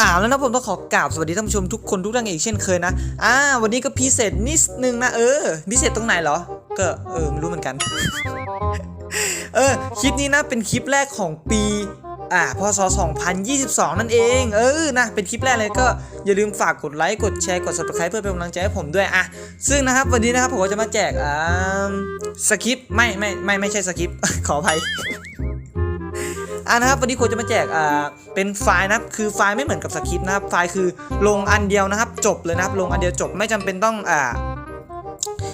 อ่าแล้วนะผมต้องขอกราบสวัสดีท่านผู้ชมทุกคนทุกท่านอีกเช่นเคยนะอ่าวันนี้ก็พิเศษนิดนึงนะเออพิเศษตรงไหนเหรอ ก็เออไม่รู้เหมือนกัน เออคลิปนี้นะเป็นคลิปแรกของปีอ่าพศ 2022 นั่นเอง เออ นะ เป็นคลิปแรกเลยก็อย่าลืมฝากกดไลค์ กดแชร์ กด subscribe เพื่อเป็นกำลังใจให้ผมด้วยอะซึ่งนะครับ วันนี้นะครับ ผมก็จะมาแจกอ่าสคริปต์ไม่ไม่ไม่ไม่ใช่สคริปต์ขออภัย อ่านะครับวันนี้โคจะมาแจกอ่าเป็นไฟล์นะครับคือไฟล์ไม่เหมือนกับสคริปต์นะครับไฟล์คือลงอันเดียวนะครับ จบเลยนะครับลงอันเดียวจบไม่จำเป็นต้องอ่า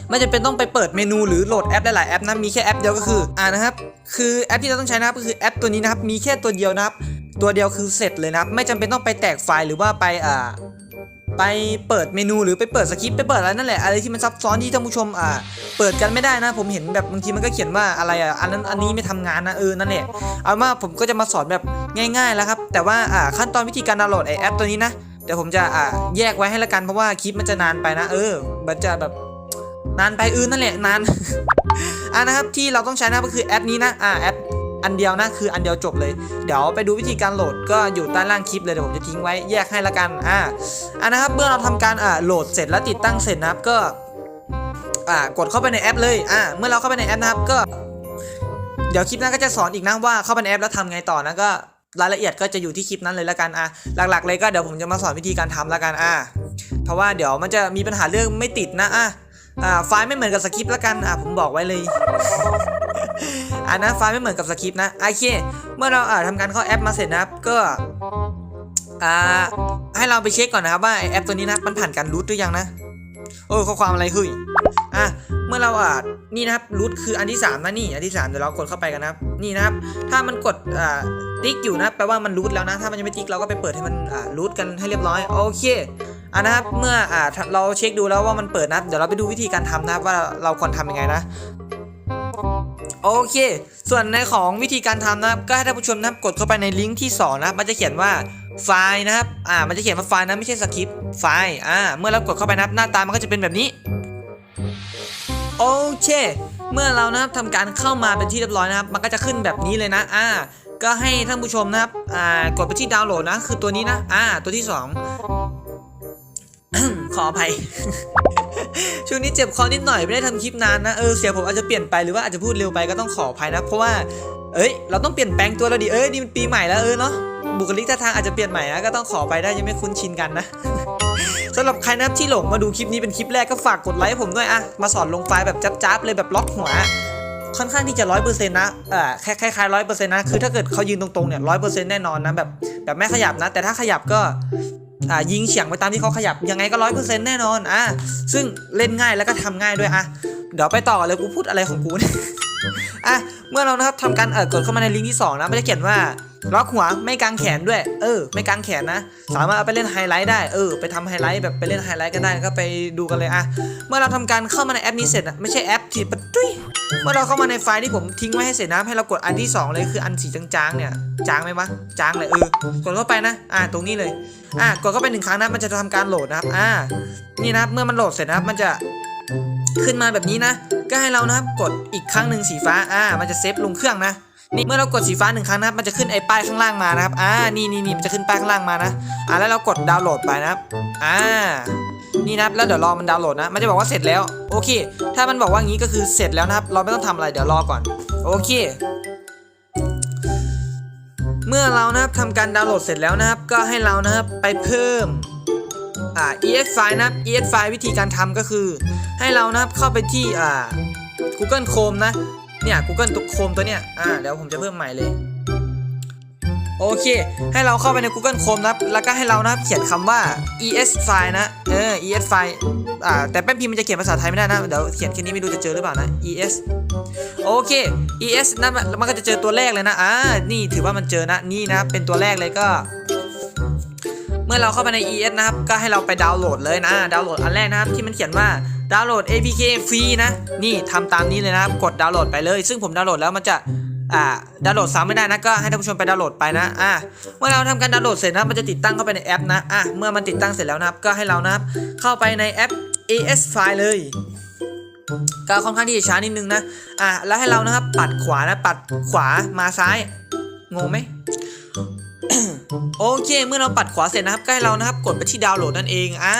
ไม่จำเป็นต้องไปเปิดเมนูหรือโหลดแอปหลายๆแอปนะมีแค่แอปเดียวก็คืออ่านะครับคือแอปที่เราต้องใช้นะครับก็คือแอปตัวนี้นะครับมีแค่ตัวเดียวนะครับ ตัวเดียวคือเสร็จเลยนะครับ ไม่จำเป็นต้องไปแตกไฟล์หรือว่าไปอ่า ไปเปิดเมนูหรือไปเปิดสคริปต์ไปเปิดอะไรนั่นแหละอะไรที่มันซับซ้อนที่ท่านผู้ชมอ่าเปิดกันไม่ได้นะ ผมเห็นแบบบางทีมันก็เขียนว่าอะไรอะอันนั้นอันนี้ไม่ทำงานนะเออนั่นแหละเอาว่าผมก็จะมาสอนแบบง่ายๆแล้วครับแต่ว่าอ่าขั้นตอนวิธีการดาวน์โหลดไอแอปตัวนี้นะเดี๋ยวผมจะอ่าแยกไว้ให้ละกันเพราะว่าคลิปมันจะนานไปนะ เออ มันจะแบบนานไปเออนั่นแหละนานอ่านะครับที่เราต้องใช้นะก็คือแอปนี้นะอ่าแอป อันเดียวนะคืออันเดียวจบเลย เดี๋ยวไปดูวิธีการโหลดก็อยู่ใต้ล่างคลิปเลยเดี๋ยวผมจะทิ้งไว้แยกให้ละกันอ่าอ่านะครับเมื่อเราทำการอ่าโหลดเสร็จแล้วติดตั้งเสร็จนะครับก็อ่ากดเข้าไปในแอปเลยอ่าเมื่อเราเข้าไปในแอปนะครับก็ เดี๋ยวคลิปหนั้นก็จะสอนอีกนะว่าเข้าไปในแอปแล้วทำไงต่อนะก็รายละเอียดก็จะอยู่ที่คลิปนั้นเลยละกันอะหลัก ๆ เลยก็เดี๋ยวผมจะมาสอนวิธีการทำละกันอะเพราะว่าเดี๋ยวมันจะมีปัญหาเรื่องไม่ติดนะอะอ่าไฟล์ไม่เหมือนกับสคริปต์ละกันอ่าผมบอกไว้เลย อ่านะไฟล์ไม่เหมือนกับสคริปต์นะโอเค เมื่อเราอ่าทำการเข้าแอปมาเสร็จนะครับก็อ่าให้เราไปเช็คก่อนนะครับว่าไอแอปตัวนี้นะมันผ่านการรูทหรือยังนะโอ้ข้อความอะไรเฮ้ยอะเมื่อเราอ่านี่นะครับรูทคืออันที่สามนะนี่อันที่สามเดี๋ยวเรากดเข้าไปกันนะครับนี่นะครับ ถ้ามันกดอ่าติ๊กอยู่นะแปลว่ามันรูทแล้วนะถ้ามันยังไม่ติ๊กเราก็ไปเปิดให้มันอ่ารูทกันให้เรียบร้อยโอเคอะนะครับเมื่ออ่าเราเช็คดูแล้วว่ามันเปิดนะเดี๋ยวเราไปดูวิธีการทำนะครับว่าเราควรทำยังไงนะ โอเค ส่วนในของวิธีการทำนะครับ ก็ให้ท่านผู้ชมนะครับกดเข้าไปในลิงก์ที่สองนะครับมันจะเขียนว่าไฟล์นะครับ อ่า มันจะเขียนว่าไฟล์นะไม่ใช่สคริปต์ไฟล์ อ่า เมื่อเรากดเข้าไปนะครับหน้าตามันก็จะเป็นแบบนี้ โอเค เมื่อเรานะครับทำการเข้ามาเป็นที่เรียบร้อยนะครับ มันก็จะขึ้นแบบนี้เลยนะ อ่า ก็ให้ท่านผู้ชมนะครับ อ่า กดไปที่ดาวน์โหลดนะ คือตัวนี้นะ อ่า ตัวที่สอง ขออภัย ช่วงนี้เจ็บคอนิดหน่อยไม่ได้ทำคลิปนานนะ เออเสียงผมอาจจะเปลี่ยนไปหรือว่าอาจจะพูดเร็วไปก็ต้องขออภัยนะ เพราะว่า เอ้ย เราต้องเปลี่ยนแปลงตัวเราดิเอ้ยนี่มันปีใหม่แล้วเออเนาะบุคลิกท่าทางอาจจะเปลี่ยนใหม่นะก็ต้องขอไปได้ยังไม่คุ้นชินกันนะสำหรับใครนะที่หลงมาดูคลิปนี้เป็นคลิปแรกก็ฝากกดไลค์ให้ผมด้วยอะมาสอนลงไฟล์แบบจับๆเลยแบบล็อกหัวค่อนข้างที่จะร้อยเปอร์เซ็นต์นะเออแค่คล้ายๆร้อยเปอร์เซ็นต์นะ คือถ้าเกิดเขายืนตรงๆเนี่ยร้อยเปอร์เซ็นต์แน่นอนนะแบบแบบไม่ขยับนะ แต่ถ้าขยับก็ อ่ายิงเฉียงไปตามที่เขาขยับยังไงก็ร้อยเปอร์เซ็นต์แน่นอนอะซึ่งเล่นง่ายแล้วก็ทำง่ายด้วยอะเดี๋ยวไปต่อเลยกูพูดอะไรของกูเนี่ยอะเมื่อเรานะครับทำการเออกดเข้ามาในลิงก์ที่สองนะมันจะเขียนว่า ล็อกหัวไม่กางแขนด้วย เออ ไม่กางแขนนะ สามารถเอาไปเล่นไฮไลท์ได้ เออ ไปทำไฮไลท์แบบไปเล่นไฮไลท์กันได้ ก็ไปดูกันเลยอะเมื่อเราทำการเข้ามาในแอปนี้เสร็จอะไม่ใช่แอปที่ปะตุ้ยเมื่อเราเข้ามาในไฟล์ที่ผมทิ้งไว้ให้เสร็จนะ ให้เรากดอันที่สองเลยคืออันสีจางๆเนี่ย จางไหมวะ จางเลยเออ กดเข้าไปนะ อ่า ตรงนี้เลย อะกดเข้าไปหนึ่งครั้งนะ มันจะทำการโหลดนะครับ อ่า นี่นะเมื่อมันโหลดเสร็จนะครับ มันจะขึ้นมาแบบนี้นะ ก็ให้เรานะครับ กดอีกครั้งหนึ่งสีฟ้า อ่า มันจะเซฟลงเครื่องนะ นี่เมื่อเรากดสีฟ้าหนึ่งครั้งนะครับมันจะขึ้นไอ้ป้ายข้างล่างมานะครับอ่านี่นี่นี่มันจะขึ้นป้ายข้างล่างมานะอ่าแล้วเรากดดาวน์โหลดไปนะครับอ่านี่นะครับแล้วเดี๋ยวรอมันดาวน์โหลดนะ มันจะบอกว่าเสร็จแล้ว โอเค ถ้ามันบอกว่างี้ก็คือเสร็จแล้วนะครับ เราไม่ต้องทำอะไรเดี๋ยวรอก่อน โอเค เมื่อเรานะครับทำการดาวน์โหลดเสร็จแล้วนะครับ ก็ให้เรานะครับไปเพิ่มอ่า ES file นะครับ ES file วิธีการทำก็คือ ให้เรานะครับเข้าไปที่อ่า Google Chrome นะ เนี่ย Google ตัว Chrome ตัวเนี้ยอ่าเดี๋ยวผมจะเพิ่มใหม่เลย โอเค ให้เราเข้าไปใน Google Chrome นะครับ แล้วก็ให้เรานะครับเขียนคำว่า es file นะ เออ es file อ่า แต่แป้นพิมพ์มันจะเขียนภาษาไทยไม่ได้นะ เดี๋ยวเขียนแค่นี้ไม่รู้จะเจอหรือเปล่านะ es โอเค es นั่นมันมันก็จะเจอตัวแรกเลยนะ อ่า นี่ถือว่ามันเจอนะ นี่นะ เป็นตัวแรกเลยก็ เมื่อเราเข้าไปใน ES นะครับ ก็ให้เราไปดาวน์โหลดเลยนะ ดาวน์โหลดอันแรกนะครับที่มันเขียนว่า ดาวน์โหลด APK ฟรีนะ นี่ทำตามนี้เลยนะครับ กดดาวน์โหลดไปเลย ซึ่งผมดาวน์โหลดแล้วมันจะอ่าดาวน์โหลดซ้ำไม่ได้นะก็ให้ท่านผู้ชมไปดาวน์โหลดไปนะอ่าเมื่อเราทำการดาวน์โหลดเสร็จนับมันจะติดตั้งเข้าไปในแอปนะอะเมื่อมันติดตั้งเสร็จแล้วนะครับก็ให้เรานะครับเข้าไปในแอป AS File เลยก็ค่อนข้างที่จะช้านิดนึงนะอะแล้วให้เรานะครับปัดขวานะปัดขวามาซ้ายงงไหม โอเค เมื่อเราปัดขวาเสร็จนะครับก็ให้เรานะครับกดไปที่ดาวน์โหลดนั่นเองอ่า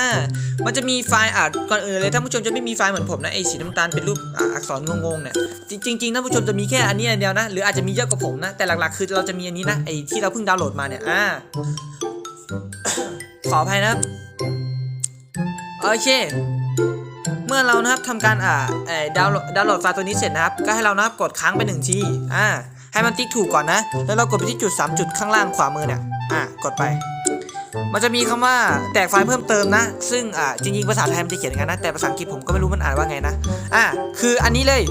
มันจะมีไฟล์อ่าก่อนอื่นเลยท่านผู้ชมจะไม่มีไฟล์เหมือนผมนะไอสีน้ำตาลเป็นรูปอักษรงงๆเนี่ยจริงๆจริงๆท่านผู้ชมจะมีแค่อันนี้อันเดียวนะ หรืออาจจะมีเยอะกว่าผมนะ แต่หลักๆ คือเราจะมีอันนี้นะไอที่เราเพิ่งดาวน์โหลดมาเนี่ยอ่าขออภัยนะครับโอเคเมื่อเรานะครับทำการอ่าเอ่อดาวน์โหลดดาวน์โหลดไฟล์ตัวนี้เสร็จนะครับ ก็ให้เรานะครับกดค้างไปหนึ่งทีอ่า ให้มันติ๊กถูกก่อนนะ แล้วเรากดไปที่จุด 3 จุดข้างล่างขวามือเนี่ยอ่ากดไป มันจะมีคำว่าแตกไฟล์เพิ่มเติมนะ ซึ่งอ่าจริงๆภาษาไทยมันจะเขียนงั้นนะ แต่ภาษาอังกฤษผมก็ไม่รู้มันอ่านว่าไงนะ อ่าคืออันนี้เลย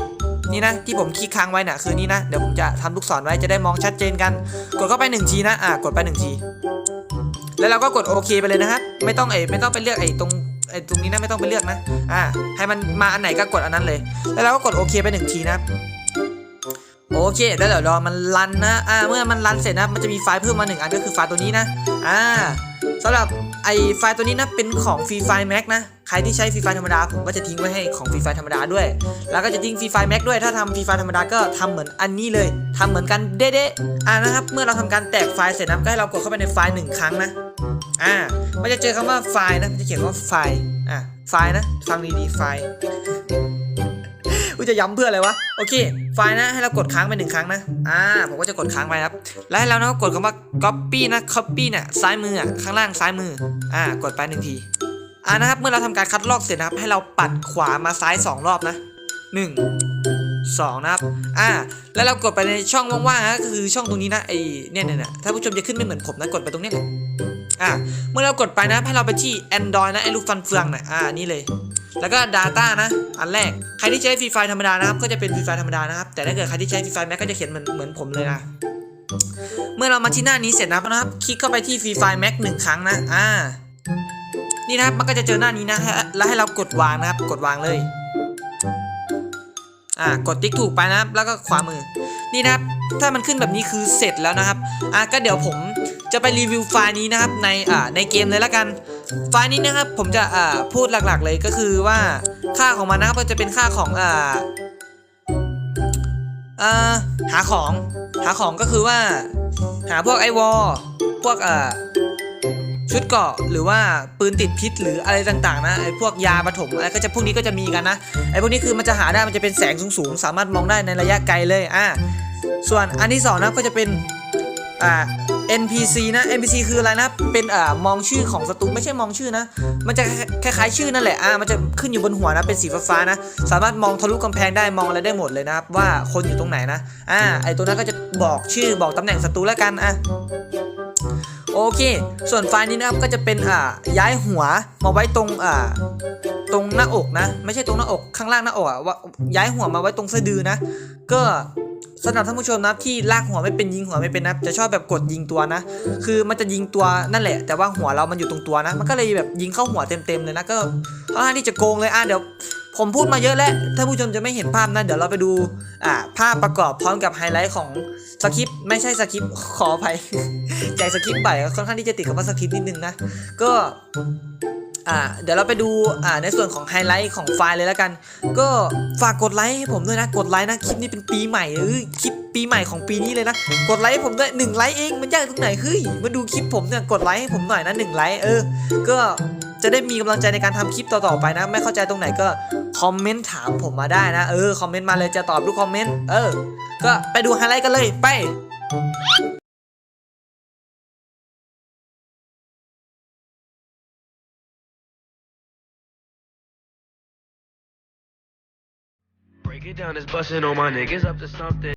นี่นะที่ผมคลิกค้างไว้น่ะคือนี่นะเดี๋ยวผมจะทำลูกศรไว้จะได้มองชัดเจนกัน กดเข้าไปหนึ่งทีนะอ่ากดไปหนึ่งทีแล้วเราก็กดโอเคไปเลยนะครับไม่ต้องเอไม่ต้องไปเลือกไอ้ตรงไอ้ตรงนี้นะไม่ต้องไปเลือกนะอ่าให้มันมาอันไหนก็กดอันนั้นเลย แล้วเราก็กดโอเคไปหนึ่งทีนะครับ โอเค แล้วเดี๋ยวรอมันรันนะ อ่า เมื่อมันรันเสร็จนะ มันจะมีไฟล์เพิ่มมาหนึ่งอันก็คือไฟล์ตัวนี้นะ อ่าสำหรับไอ้ไฟล์ตัวนี้นะเป็นของฟรีไฟล์แม็กนะ ใครที่ใช้ฟรีไฟล์ธรรมดาผมก็จะทิ้งไว้ให้ของฟรีไฟล์ธรรมดาด้วย แล้วก็จะทิ้งฟรีไฟล์แม็กด้วย ถ้าทำฟรีไฟล์ธรรมดาก็ทำเหมือนอันนี้เลยทำเหมือนกันเด๊ะๆอ่านะครับ เมื่อเราทำการแตกไฟล์เสร็จนะก็ให้เรากดเข้าไปในไฟล์หนึ่งครั้งนะ อ่า มันจะเจอคำว่าไฟล์นะ มันจะเขียนว่าไฟล์ อ่าไฟล์นะ ฟังดีๆไฟล์ จะย้ำเพื่ออะไรวะ โอเค ไฟล์นะให้เรากดค้างไปหนึ่งครั้งนะ อ่า ผมก็จะกดค้างไปครับ แล้วให้เรานะกดคำว่า copy นะ copy เนี่ยซ้ายมืออะข้างล่างซ้ายมือ อ่า กดไปหนึ่งที อ่านะครับ เมื่อเราทำการคัดลอกเสร็จนะครับ ให้เราปัดขวามาซ้ายสองรอบนะหนึ่งสองนะครับ อ่า แล้วเรากดไปในช่องว่างๆนะก็คือช่องตรงนี้นะ ไอเนี่ยเนี่ยเนี่ยถ้าผู้ชมจะขึ้นไม่เหมือนผมนะ กดไปตรงนี้แหละอ่า เมื่อเรากดไปนะ ให้เราไปที่ Android นะ ไอ้ลูกฟันเฟืองนะอ่า นี่เลย แล้วก็ Data นะ อันแรก ใครที่ใช้ฟรีไฟธรรมดานะครับ ก็จะเป็นฟรีไฟธรรมดานะครับ แต่ถ้าเกิดใครที่ใช้ฟรีไฟแม็กก็จะเขียนเหมือนเหมือนผมเลยอนะเมื่อเรามาที่หน้านี้เสร็จนะครับ คลิกเข้าไปที่ฟรีไฟแม็กหนึ่งครั้งนะ อ่า นี่นะครับ มันก็จะเจอหน้านี้นะฮะแล้วให้เรากดวางนะครับ กดวางเลย อ่า กดติ๊กถูกไปนะครับ แล้วก็ขวามือ นี่นะครับ ถ้ามันขึ้นแบบนี้คือเสร็จแล้วนะครับ อะก็เดี๋ยวผม จะไปรีวิวไฟล์นี้นะครับในอ่าในเกมเลยละกัน ไฟล์นี้นะครับผมจะอ่าพูดหลักๆเลยก็คือว่าค่าของมันนะครับก็จะเป็นค่าของอ่าอ่าหาของหาของก็คือว่า หาพวกไอวอลพวกอ่าชุดเกาะหรือว่าปืนติดพิษหรืออะไรต่างๆนะไอพวกยาปฐมอะไรก็จะพวกนี้ก็จะมีกันนะไอพวกนี้คือมันจะหาได้มันจะเป็นแสงสูงๆ สามารถมองได้ในระยะไกลเลยอ่าส่วนอันที่สองนะก็จะเป็นอ่า NPC นะ NPC คืออะไรนะ เป็นอ่ามองชื่อของศัตรูไม่ใช่มองชื่อนะ มันจะคล้ายๆชื่อนั่นแหละอ่ามันจะขึ้นอยู่บนหัวนะ เป็นสีฟ้าๆนะ สามารถมองทะลุกำแพงได้มองอะไรได้หมดเลยนะครับ ว่าคนอยู่ตรงไหนนะ อ่า ไอตัวนั้นก็จะบอกชื่อบอกตำแหน่งศัตรูแล้วกันอะโอเค ส่วนไฟล์นี้นะครับก็จะเป็นอ่าย้ายหัวมาไว้ตรงอ่าตรงหน้าอกนะ ไม่ใช่ตรงหน้าอกข้างล่างหน้าอกอะว่าย้ายหัวมาไว้ตรงสะดือนะ ก็ สำหรับท่านผู้ชมนะที่ลากหัวไม่เป็นยิงหัวไม่เป็นนะจะชอบแบบกดยิงตัวนะ คือมันจะยิงตัวนั่นแหละ แต่ว่าหัวเรามันอยู่ตรงตัวนะ มันก็เลยแบบยิงเข้าหัวเต็มๆเลยนะก็ค่อนข้างที่จะโกงเลยอะเดี๋ยวผมพูดมาเยอะแล้วถ้านผู้ชมจะไม่เห็นภาพนะเดี๋ยวเราไปดูอ่าภาพประกอบพร้อมกับไฮไลท์ของสคริปต์ไม่ใช่สคริปต์ขออภัยใจสคริปต์ไปค่อนข้างที่จะติดคำว่าสคริปต์นิดนึงนะก็ อ่าเดี๋ยวเราไปดูอ่าในส่วนของไฮไลท์ของไฟล์เลยแล้วกัน ก็ฝากกดไลค์ให้ผมด้วยนะกดไลค์นะคลิปนี้เป็นปีใหม่เออคลิปปีใหม่ของปีนี้เลยนะกดไลค์ให้ผมด้วยหนึ่งไลค์เองมันยากตรงไหนเฮ้ยมาดูคลิปผมเนี่ยกดไลค์ให้ผมหน่อยนะหนึ่งไลค์เออ ก็จะได้มีกำลังใจในการทำคลิปต่อๆไปนะ ไม่เข้าใจตรงไหนก็คอมเมนต์ถามผมมาได้นะเออคอมเมนต์มาเลยจะตอบทุกคอมเมนต์เออ ก็ไปดูไฮไลท์กันเลยไป It down, it's busting on my niggas up to something.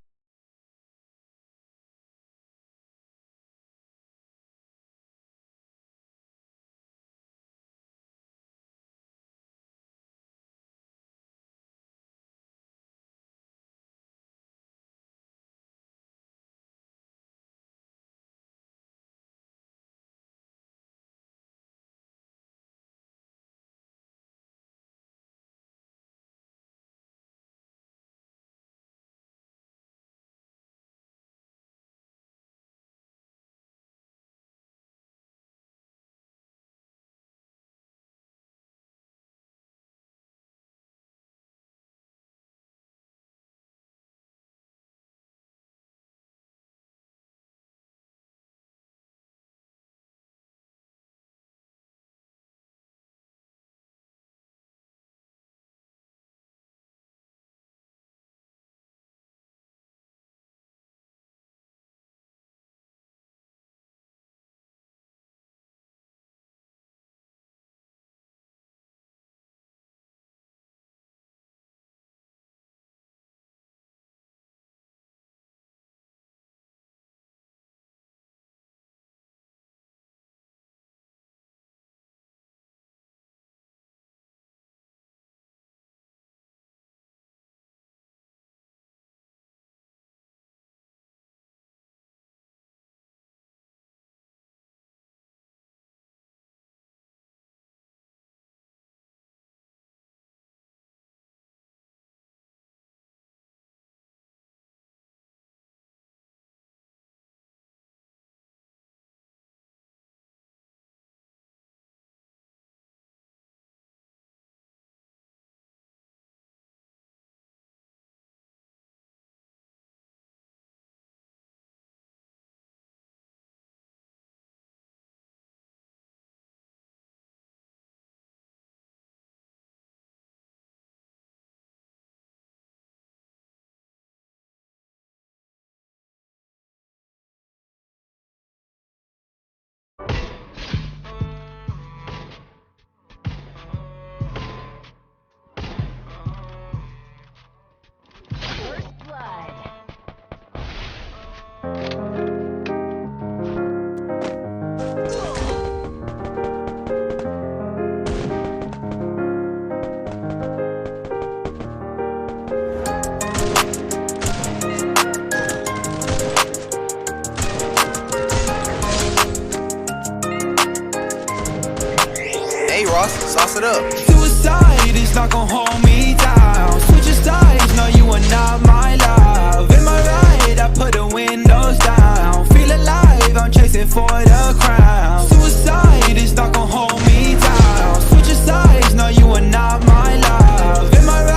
cross, sauce it up. Suicide is not gonna hold me down. Switching sides, no, you are not my love. In my right, I put the windows down. Feel alive, I'm chasing for the crown.